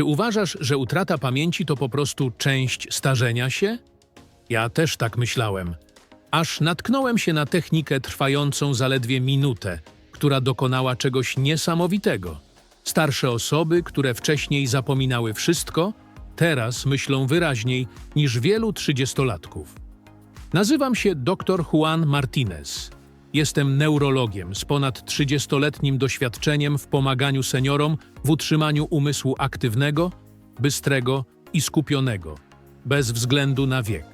Czy uważasz, że utrata pamięci to po prostu część starzenia się? Ja też tak myślałem. Aż natknąłem się na technikę trwającą zaledwie minutę, która dokonała czegoś niesamowitego. Starsze osoby, które wcześniej zapominały wszystko, teraz myślą wyraźniej niż wielu trzydziestolatków. Nazywam się dr Juan Martinez. Jestem neurologiem z ponad 30-letnim doświadczeniem w pomaganiu seniorom w utrzymaniu umysłu aktywnego, bystrego i skupionego, bez względu na wiek.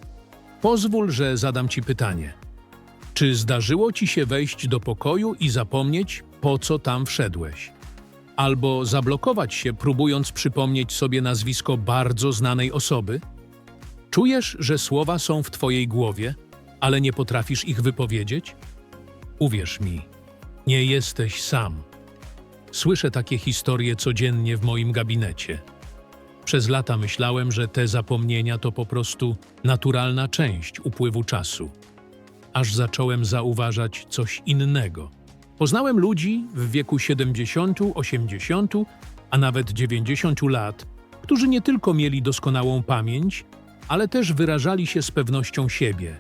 Pozwól, że zadam Ci pytanie. Czy zdarzyło Ci się wejść do pokoju i zapomnieć, po co tam wszedłeś? Albo zablokować się, próbując przypomnieć sobie nazwisko bardzo znanej osoby? Czujesz, że słowa są w Twojej głowie, ale nie potrafisz ich wypowiedzieć? Uwierz mi, nie jesteś sam. Słyszę takie historie codziennie w moim gabinecie. Przez lata myślałem, że te zapomnienia to po prostu naturalna część upływu czasu. Aż zacząłem zauważać coś innego. Poznałem ludzi w wieku 70, 80, a nawet 90 lat, którzy nie tylko mieli doskonałą pamięć, ale też wyrażali się z pewnością siebie,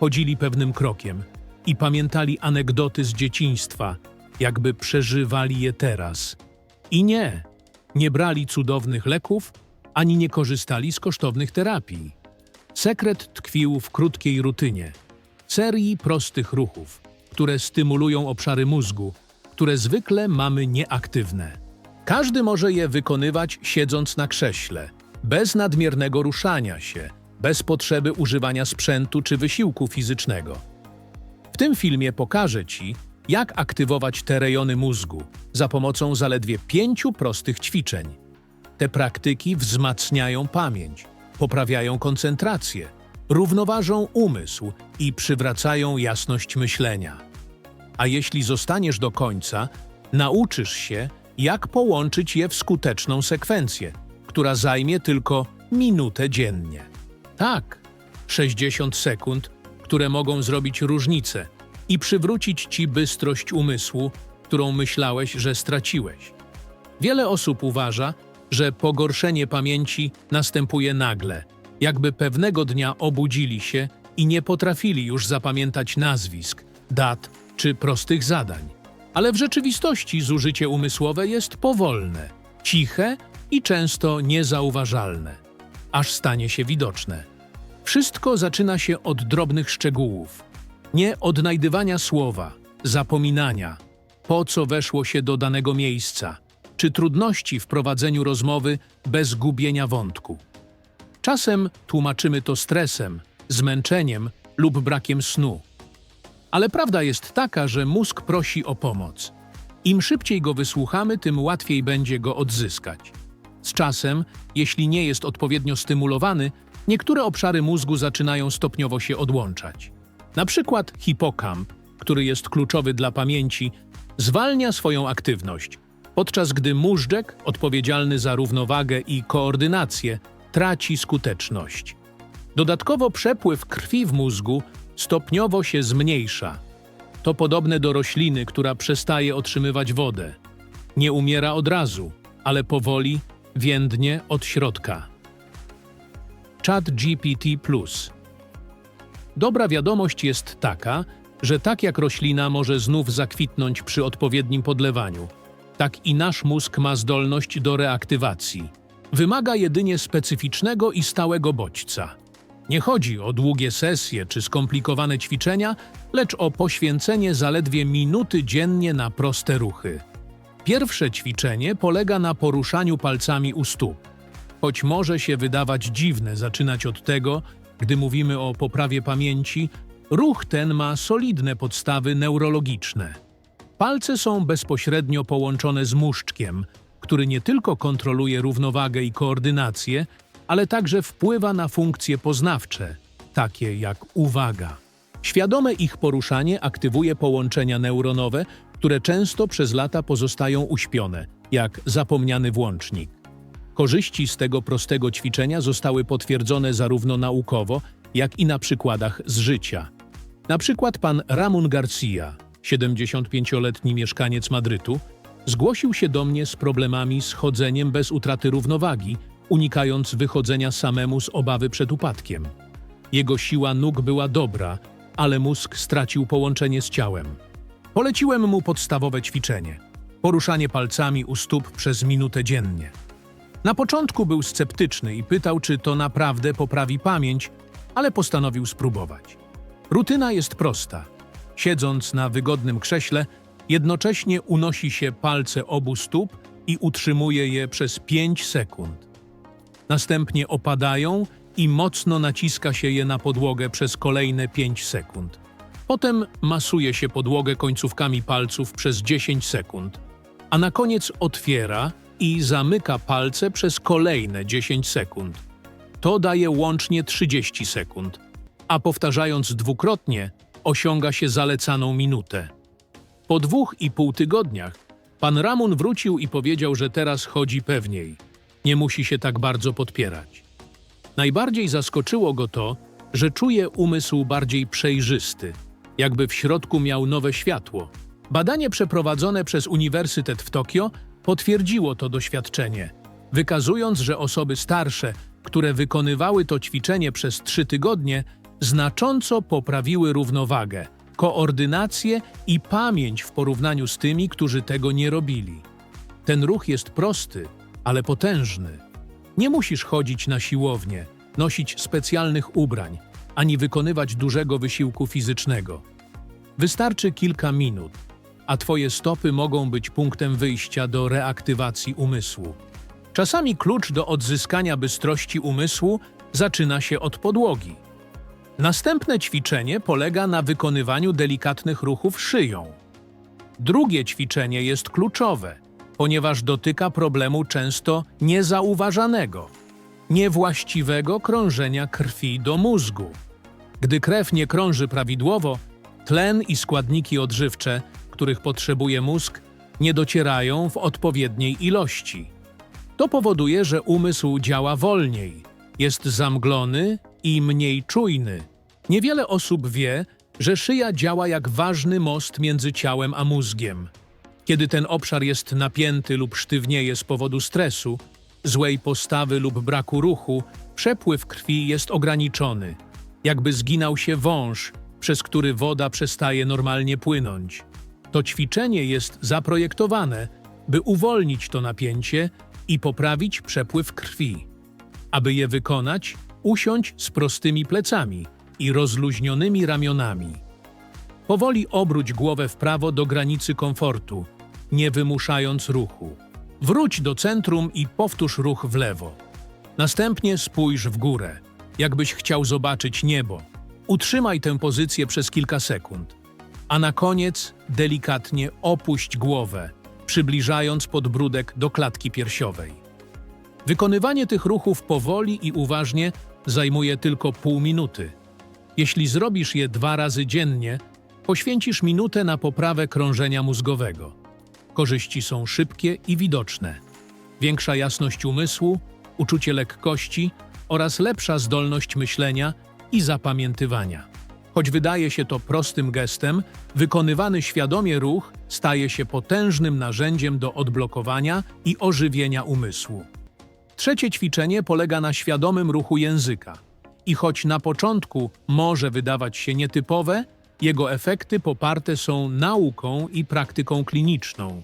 chodzili pewnym krokiem i pamiętali anegdoty z dzieciństwa, jakby przeżywali je teraz. I nie, nie brali cudownych leków, ani nie korzystali z kosztownych terapii. Sekret tkwił w krótkiej rutynie, serii prostych ruchów, które stymulują obszary mózgu, które zwykle mamy nieaktywne. Każdy może je wykonywać siedząc na krześle, bez nadmiernego ruszania się, bez potrzeby używania sprzętu czy wysiłku fizycznego. Tym filmie pokażę Ci, jak aktywować te rejony mózgu za pomocą zaledwie pięciu prostych ćwiczeń. Te praktyki wzmacniają pamięć, poprawiają koncentrację, równoważą umysł i przywracają jasność myślenia. A jeśli zostaniesz do końca, nauczysz się, jak połączyć je w skuteczną sekwencję, która zajmie tylko minutę dziennie. Tak, 60 sekund, które mogą zrobić różnicę i przywrócić ci bystrość umysłu, którą myślałeś, że straciłeś. Wiele osób uważa, że pogorszenie pamięci następuje nagle, jakby pewnego dnia obudzili się i nie potrafili już zapamiętać nazwisk, dat czy prostych zadań. Ale w rzeczywistości zużycie umysłowe jest powolne, ciche i często niezauważalne, aż stanie się widoczne. Wszystko zaczyna się od drobnych szczegółów, nie odnajdywania słowa, zapominania, po co weszło się do danego miejsca, czy trudności w prowadzeniu rozmowy bez gubienia wątku. Czasem tłumaczymy to stresem, zmęczeniem lub brakiem snu. Ale prawda jest taka, że mózg prosi o pomoc. Im szybciej go wysłuchamy, tym łatwiej będzie go odzyskać. Z czasem, jeśli nie jest odpowiednio stymulowany, niektóre obszary mózgu zaczynają stopniowo się odłączać. Na przykład hipokamp, który jest kluczowy dla pamięci, zwalnia swoją aktywność, podczas gdy móżdżek, odpowiedzialny za równowagę i koordynację, traci skuteczność. Dodatkowo przepływ krwi w mózgu stopniowo się zmniejsza. To podobne do rośliny, która przestaje otrzymywać wodę. Nie umiera od razu, ale powoli więdnie od środka. Chat GPT Dobra wiadomość jest taka, że tak jak roślina może znów zakwitnąć przy odpowiednim podlewaniu, tak i nasz mózg ma zdolność do reaktywacji. Wymaga jedynie specyficznego i stałego bodźca. Nie chodzi o długie sesje czy skomplikowane ćwiczenia, lecz o poświęcenie zaledwie minuty dziennie na proste ruchy. Pierwsze ćwiczenie polega na poruszaniu palcami u stóp. Choć może się wydawać dziwne zaczynać od tego, gdy mówimy o poprawie pamięci, ruch ten ma solidne podstawy neurologiczne. Palce są bezpośrednio połączone z muszczkiem, który nie tylko kontroluje równowagę i koordynację, ale także wpływa na funkcje poznawcze, takie jak uwaga. Świadome ich poruszanie aktywuje połączenia neuronowe, które często przez lata pozostają uśpione, jak zapomniany włącznik. Korzyści z tego prostego ćwiczenia zostały potwierdzone zarówno naukowo, jak i na przykładach z życia. Na przykład pan Ramon Garcia, 75-letni mieszkaniec Madrytu, Zgłosił się do mnie z problemami z chodzeniem bez utraty równowagi, unikając wychodzenia samemu z obawy przed upadkiem. Jego siła nóg była dobra, ale mózg stracił połączenie z ciałem. Poleciłem mu podstawowe ćwiczenie poruszanie palcami u stóp przez minutę dziennie. Na początku był sceptyczny i pytał, czy to naprawdę poprawi pamięć, ale postanowił spróbować. Rutyna jest prosta. Siedząc na wygodnym krześle, jednocześnie unosi się palce obu stóp i utrzymuje je przez 5 sekund. Następnie opadają i mocno naciska się je na podłogę przez kolejne 5 sekund. Potem masuje się podłogę końcówkami palców przez 10 sekund, a na koniec otwiera i zamyka palce przez kolejne 10 sekund. To daje łącznie 30 sekund, a powtarzając dwukrotnie osiąga się zalecaną minutę. Po dwóch i pół tygodniach pan Ramun wrócił i powiedział, że teraz chodzi pewniej. Nie musi się tak bardzo podpierać. Najbardziej zaskoczyło go to, że czuje umysł bardziej przejrzysty, jakby w środku miał nowe światło. Badanie przeprowadzone przez Uniwersytet w Tokio potwierdziło to doświadczenie, wykazując, że osoby starsze, które wykonywały to ćwiczenie przez trzy tygodnie, znacząco poprawiły równowagę, koordynację i pamięć w porównaniu z tymi, którzy tego nie robili. Ten ruch jest prosty, ale potężny. Nie musisz chodzić na siłownię, nosić specjalnych ubrań, ani wykonywać dużego wysiłku fizycznego. Wystarczy kilka minut, a Twoje stopy mogą być punktem wyjścia do reaktywacji umysłu. Czasami klucz do odzyskania bystrości umysłu zaczyna się od podłogi. Następne ćwiczenie polega na wykonywaniu delikatnych ruchów szyją. Drugie ćwiczenie jest kluczowe, ponieważ dotyka problemu często niezauważanego niewłaściwego krążenia krwi do mózgu. Gdy krew nie krąży prawidłowo, tlen i składniki odżywcze, których potrzebuje mózg, nie docierają w odpowiedniej ilości. To powoduje, że umysł działa wolniej, jest zamglony i mniej czujny. Niewiele osób wie, że szyja działa jak ważny most między ciałem a mózgiem. Kiedy ten obszar jest napięty lub sztywnieje z powodu stresu, złej postawy lub braku ruchu, przepływ krwi jest ograniczony, jakby zginął się wąż, przez który woda przestaje normalnie płynąć. To ćwiczenie jest zaprojektowane, by uwolnić to napięcie i poprawić przepływ krwi. Aby je wykonać, usiądź z prostymi plecami i rozluźnionymi ramionami. Powoli obróć głowę w prawo do granicy komfortu, nie wymuszając ruchu. Wróć do centrum i powtórz ruch w lewo. Następnie spójrz w górę, jakbyś chciał zobaczyć niebo. Utrzymaj tę pozycję przez kilka sekund, a na koniec delikatnie opuść głowę, przybliżając podbródek do klatki piersiowej. Wykonywanie tych ruchów powoli i uważnie zajmuje tylko pół minuty. Jeśli zrobisz je dwa razy dziennie, poświęcisz minutę na poprawę krążenia mózgowego. Korzyści są szybkie i widoczne. Większa jasność umysłu, uczucie lekkości oraz lepsza zdolność myślenia i zapamiętywania. Choć wydaje się to prostym gestem, wykonywany świadomie ruch staje się potężnym narzędziem do odblokowania i ożywienia umysłu. Trzecie ćwiczenie polega na świadomym ruchu języka. I choć na początku może wydawać się nietypowe, jego efekty poparte są nauką i praktyką kliniczną.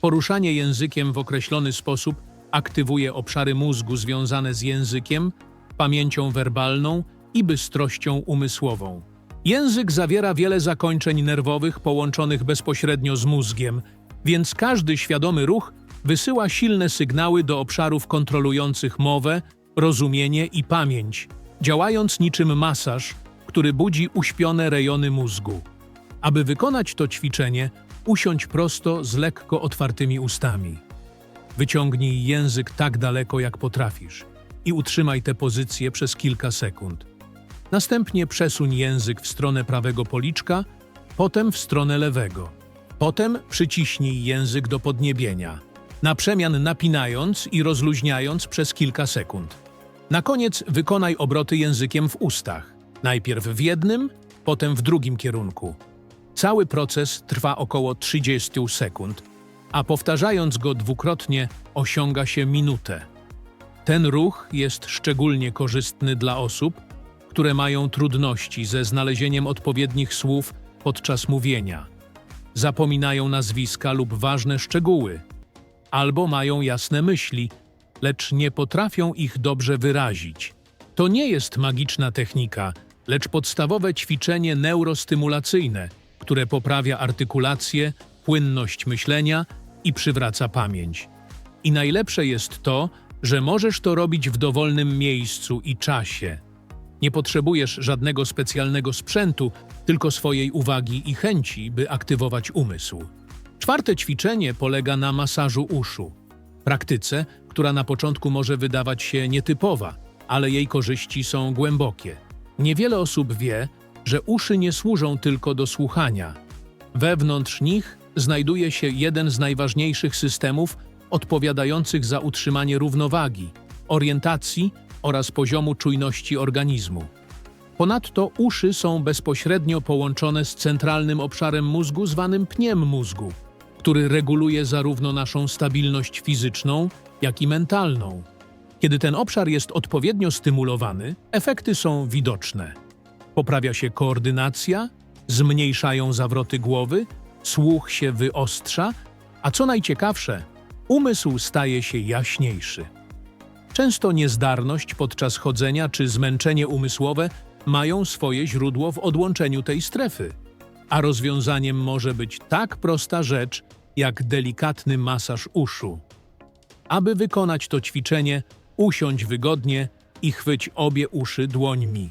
Poruszanie językiem w określony sposób aktywuje obszary mózgu związane z językiem, pamięcią werbalną i bystrością umysłową. Język zawiera wiele zakończeń nerwowych połączonych bezpośrednio z mózgiem, więc każdy świadomy ruch wysyła silne sygnały do obszarów kontrolujących mowę, rozumienie i pamięć, działając niczym masaż, który budzi uśpione rejony mózgu. Aby wykonać to ćwiczenie, usiądź prosto z lekko otwartymi ustami. Wyciągnij język tak daleko, jak potrafisz i utrzymaj tę pozycję przez kilka sekund. Następnie przesuń język w stronę prawego policzka, potem w stronę lewego. Potem przyciśnij język do podniebienia, na przemian napinając i rozluźniając przez kilka sekund. Na koniec wykonaj obroty językiem w ustach, najpierw w jednym, potem w drugim kierunku. Cały proces trwa około 30 sekund, a powtarzając go dwukrotnie osiąga się minutę. Ten ruch jest szczególnie korzystny dla osób, które mają trudności ze znalezieniem odpowiednich słów podczas mówienia. Zapominają nazwiska lub ważne szczegóły, albo mają jasne myśli, lecz nie potrafią ich dobrze wyrazić. To nie jest magiczna technika, lecz podstawowe ćwiczenie neurostymulacyjne, które poprawia artykulację, płynność myślenia i przywraca pamięć. I najlepsze jest to, że możesz to robić w dowolnym miejscu i czasie. Nie potrzebujesz żadnego specjalnego sprzętu, tylko swojej uwagi i chęci, by aktywować umysł. Czwarte ćwiczenie polega na masażu uszu. Praktyce, która na początku może wydawać się nietypowa, ale jej korzyści są głębokie. Niewiele osób wie, że uszy nie służą tylko do słuchania. Wewnątrz nich znajduje się jeden z najważniejszych systemów odpowiadających za utrzymanie równowagi, orientacji oraz poziomu czujności organizmu. Ponadto uszy są bezpośrednio połączone z centralnym obszarem mózgu zwanym pniem mózgu, który reguluje zarówno naszą stabilność fizyczną, jak i mentalną. Kiedy ten obszar jest odpowiednio stymulowany, efekty są widoczne. Poprawia się koordynacja, zmniejszają zawroty głowy, słuch się wyostrza, a co najciekawsze, umysł staje się jaśniejszy. Często niezdarność podczas chodzenia czy zmęczenie umysłowe mają swoje źródło w odłączeniu tej strefy, a rozwiązaniem może być tak prosta rzecz jak delikatny masaż uszu. Aby wykonać to ćwiczenie, usiądź wygodnie i chwyć obie uszy dłońmi.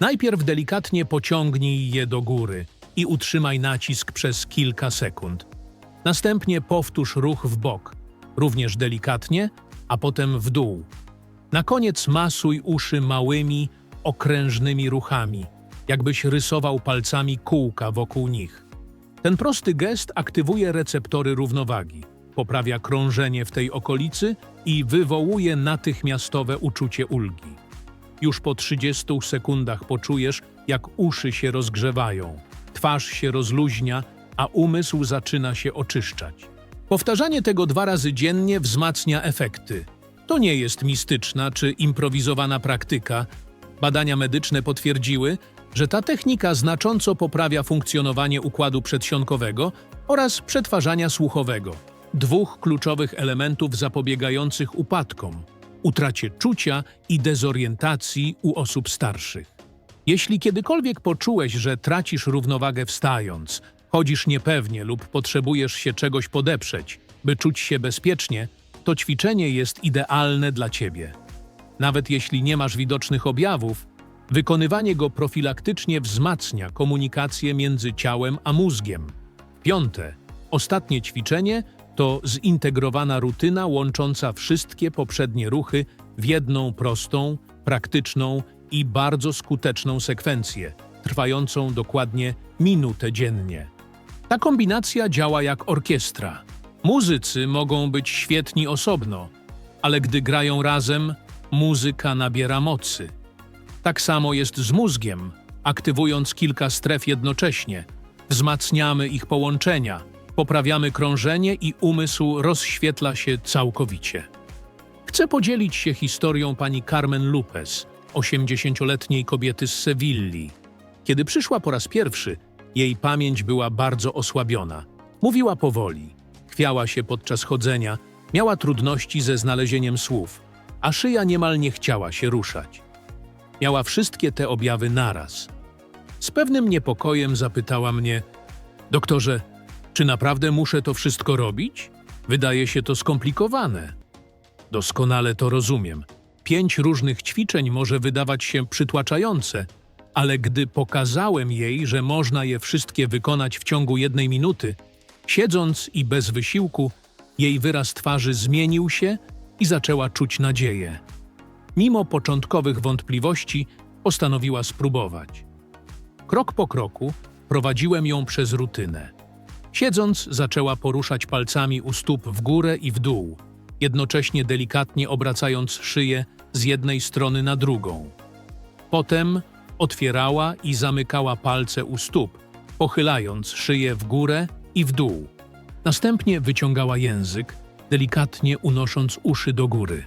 Najpierw delikatnie pociągnij je do góry i utrzymaj nacisk przez kilka sekund. Następnie powtórz ruch w bok, również delikatnie, a potem w dół. Na koniec masuj uszy małymi, okrężnymi ruchami, jakbyś rysował palcami kółka wokół nich. Ten prosty gest aktywuje receptory równowagi, poprawia krążenie w tej okolicy i wywołuje natychmiastowe uczucie ulgi. Już po 30 sekundach poczujesz, jak uszy się rozgrzewają, twarz się rozluźnia, a umysł zaczyna się oczyszczać. Powtarzanie tego dwa razy dziennie wzmacnia efekty. To nie jest mistyczna czy improwizowana praktyka. Badania medyczne potwierdziły, że ta technika znacząco poprawia funkcjonowanie układu przedsionkowego oraz przetwarzania słuchowego, dwóch kluczowych elementów zapobiegających upadkom, utracie czucia i dezorientacji u osób starszych. Jeśli kiedykolwiek poczułeś, że tracisz równowagę wstając, chodzisz niepewnie lub potrzebujesz się czegoś podeprzeć, by czuć się bezpiecznie, to ćwiczenie jest idealne dla ciebie. Nawet jeśli nie masz widocznych objawów, wykonywanie go profilaktycznie wzmacnia komunikację między ciałem a mózgiem. Piąte, ostatnie ćwiczenie to zintegrowana rutyna łącząca wszystkie poprzednie ruchy w jedną prostą, praktyczną i bardzo skuteczną sekwencję, trwającą dokładnie minutę dziennie. Ta kombinacja działa jak orkiestra. Muzycy mogą być świetni osobno, ale gdy grają razem, muzyka nabiera mocy. Tak samo jest z mózgiem. Aktywując kilka stref jednocześnie, wzmacniamy ich połączenia, poprawiamy krążenie i umysł rozświetla się całkowicie. Chcę podzielić się historią pani Carmen Lupez, 80-letniej kobiety z Sewilli. Kiedy przyszła po raz pierwszy, jej pamięć była bardzo osłabiona. Mówiła powoli, chwiała się podczas chodzenia, miała trudności ze znalezieniem słów, a szyja niemal nie chciała się ruszać. Miała wszystkie te objawy naraz. Z pewnym niepokojem zapytała mnie: Doktorze, czy naprawdę muszę to wszystko robić? Wydaje się to skomplikowane. Doskonale to rozumiem. Pięć różnych ćwiczeń może wydawać się przytłaczające, ale gdy pokazałem jej, że można je wszystkie wykonać w ciągu jednej minuty, siedząc i bez wysiłku, jej wyraz twarzy zmienił się i zaczęła czuć nadzieję. Mimo początkowych wątpliwości, postanowiła spróbować. Krok po kroku prowadziłem ją przez rutynę. Siedząc, zaczęła poruszać palcami u stóp w górę i w dół, jednocześnie delikatnie obracając szyję z jednej strony na drugą. Potem otwierała i zamykała palce u stóp, pochylając szyję w górę i w dół. Następnie wyciągała język, delikatnie unosząc uszy do góry.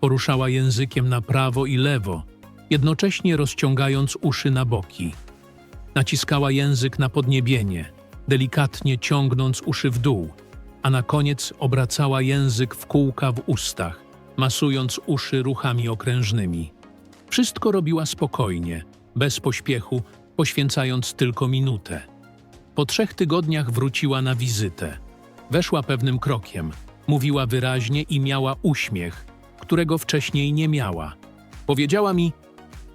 Poruszała językiem na prawo i lewo, jednocześnie rozciągając uszy na boki. Naciskała język na podniebienie, delikatnie ciągnąc uszy w dół, a na koniec obracała język w kółka w ustach, masując uszy ruchami okrężnymi. Wszystko robiła spokojnie, bez pośpiechu, poświęcając tylko minutę. Po trzech tygodniach wróciła na wizytę. Weszła pewnym krokiem, mówiła wyraźnie i miała uśmiech, którego wcześniej nie miała. Powiedziała mi: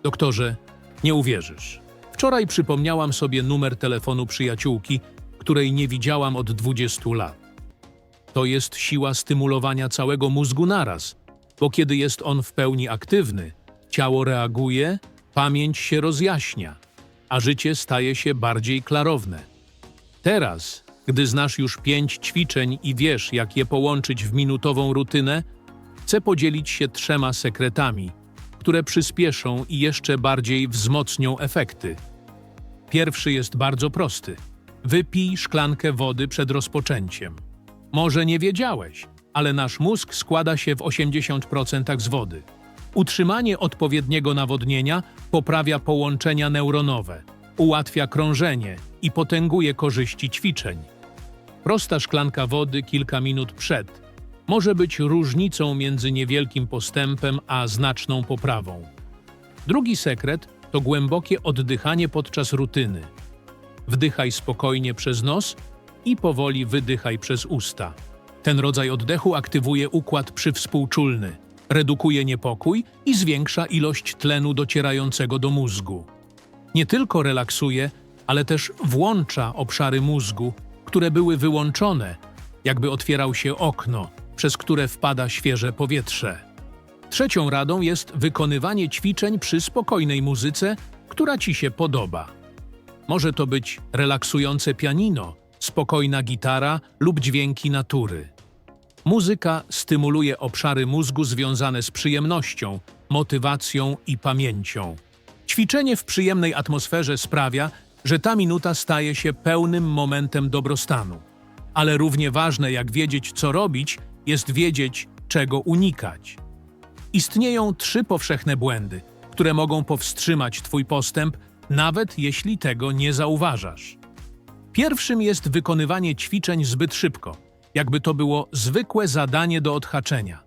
Doktorze, nie uwierzysz. Wczoraj przypomniałam sobie numer telefonu przyjaciółki, której nie widziałam od 20 lat. To jest siła stymulowania całego mózgu naraz, bo kiedy jest on w pełni aktywny, ciało reaguje, pamięć się rozjaśnia, a życie staje się bardziej klarowne. Teraz, gdy znasz już pięć ćwiczeń i wiesz, jak je połączyć w minutową rutynę, chcę podzielić się trzema sekretami, które przyspieszą i jeszcze bardziej wzmocnią efekty. Pierwszy jest bardzo prosty. Wypij szklankę wody przed rozpoczęciem. Może nie wiedziałeś, ale nasz mózg składa się w 80% z wody. Utrzymanie odpowiedniego nawodnienia poprawia połączenia neuronowe, ułatwia krążenie i potęguje korzyści ćwiczeń. Prosta szklanka wody kilka minut przed może być różnicą między niewielkim postępem a znaczną poprawą. Drugi sekret to głębokie oddychanie podczas rutyny. Wdychaj spokojnie przez nos i powoli wydychaj przez usta. Ten rodzaj oddechu aktywuje układ przywspółczulny, redukuje niepokój i zwiększa ilość tlenu docierającego do mózgu. Nie tylko relaksuje, ale też włącza obszary mózgu, które były wyłączone, jakby otwierał się okno, przez które wpada świeże powietrze. Trzecią radą jest wykonywanie ćwiczeń przy spokojnej muzyce, która ci się podoba. Może to być relaksujące pianino, spokojna gitara lub dźwięki natury. Muzyka stymuluje obszary mózgu związane z przyjemnością, motywacją i pamięcią. Ćwiczenie w przyjemnej atmosferze sprawia, że ta minuta staje się pełnym momentem dobrostanu. Ale równie ważne jak wiedzieć, co robić, jest wiedzieć, czego unikać. Istnieją trzy powszechne błędy, które mogą powstrzymać Twój postęp, nawet jeśli tego nie zauważasz. Pierwszym jest wykonywanie ćwiczeń zbyt szybko, jakby to było zwykłe zadanie do odhaczenia.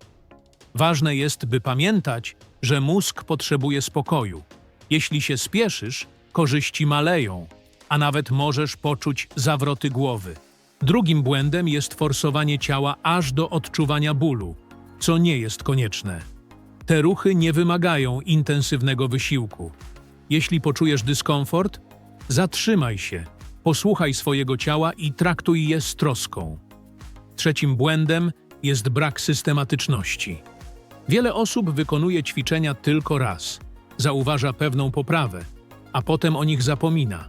Ważne jest, by pamiętać, że mózg potrzebuje spokoju. Jeśli się spieszysz, korzyści maleją, a nawet możesz poczuć zawroty głowy. Drugim błędem jest forsowanie ciała aż do odczuwania bólu, co nie jest konieczne. Te ruchy nie wymagają intensywnego wysiłku. Jeśli poczujesz dyskomfort, zatrzymaj się, posłuchaj swojego ciała i traktuj je z troską. Trzecim błędem jest brak systematyczności. Wiele osób wykonuje ćwiczenia tylko raz, zauważa pewną poprawę, a potem o nich zapomina.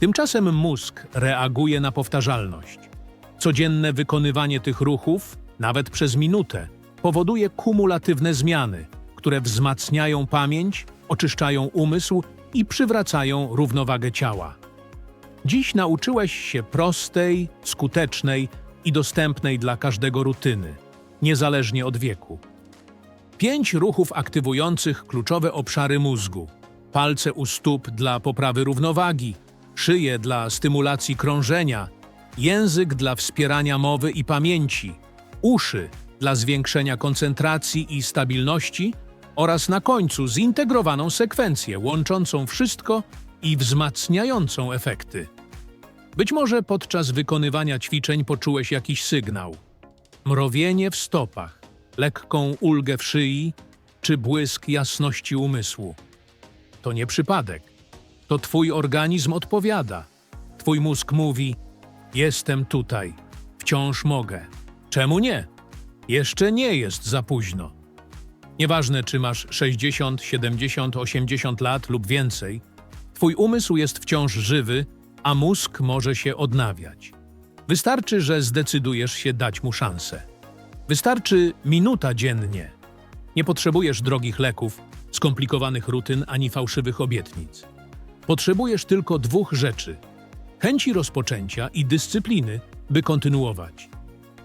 Tymczasem mózg reaguje na powtarzalność. Codzienne wykonywanie tych ruchów, nawet przez minutę, powoduje kumulatywne zmiany, które wzmacniają pamięć, oczyszczają umysł i przywracają równowagę ciała. Dziś nauczyłeś się prostej, skutecznej i dostępnej dla każdego rutyny, niezależnie od wieku. Pięć ruchów aktywujących kluczowe obszary mózgu. Palce u stóp dla poprawy równowagi, szyję dla stymulacji krążenia, język dla wspierania mowy i pamięci, uszy dla zwiększenia koncentracji i stabilności oraz na końcu zintegrowaną sekwencję łączącą wszystko i wzmacniającą efekty. Być może podczas wykonywania ćwiczeń poczułeś jakiś sygnał. Mrowienie w stopach, lekką ulgę w szyi czy błysk jasności umysłu. To nie przypadek. To twój organizm odpowiada. Twój mózg mówi: Jestem tutaj, wciąż mogę. Czemu nie? Jeszcze nie jest za późno. Nieważne, czy masz 60, 70, 80 lat lub więcej, twój umysł jest wciąż żywy, a mózg może się odnawiać. Wystarczy, że zdecydujesz się dać mu szansę. Wystarczy minuta dziennie. Nie potrzebujesz drogich leków, skomplikowanych rutyn ani fałszywych obietnic. Potrzebujesz tylko dwóch rzeczy: chęci rozpoczęcia i dyscypliny, by kontynuować.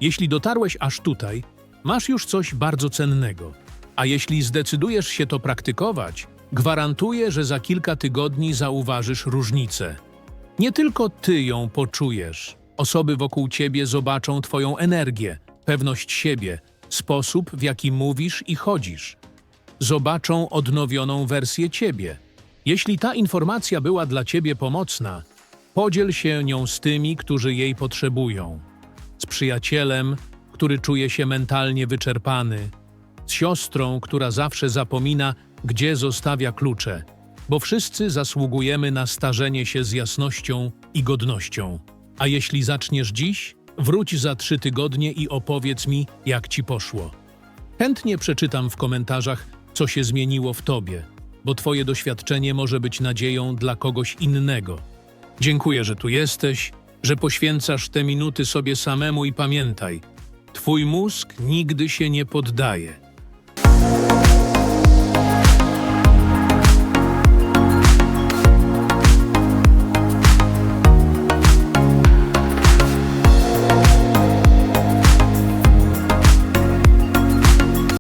Jeśli dotarłeś aż tutaj, masz już coś bardzo cennego. A jeśli zdecydujesz się to praktykować, gwarantuję, że za kilka tygodni zauważysz różnicę. Nie tylko ty ją poczujesz. Osoby wokół ciebie zobaczą twoją energię, pewność siebie, sposób, w jaki mówisz i chodzisz. Zobaczą odnowioną wersję ciebie. Jeśli ta informacja była dla ciebie pomocna, podziel się nią z tymi, którzy jej potrzebują. Z przyjacielem, który czuje się mentalnie wyczerpany, z siostrą, która zawsze zapomina, gdzie zostawia klucze, bo wszyscy zasługujemy na starzenie się z jasnością i godnością. A jeśli zaczniesz dziś, wróć za trzy tygodnie i opowiedz mi, jak ci poszło. Chętnie przeczytam w komentarzach, co się zmieniło w tobie, bo twoje doświadczenie może być nadzieją dla kogoś innego. Dziękuję, że tu jesteś, że poświęcasz te minuty sobie samemu i pamiętaj, twój mózg nigdy się nie poddaje.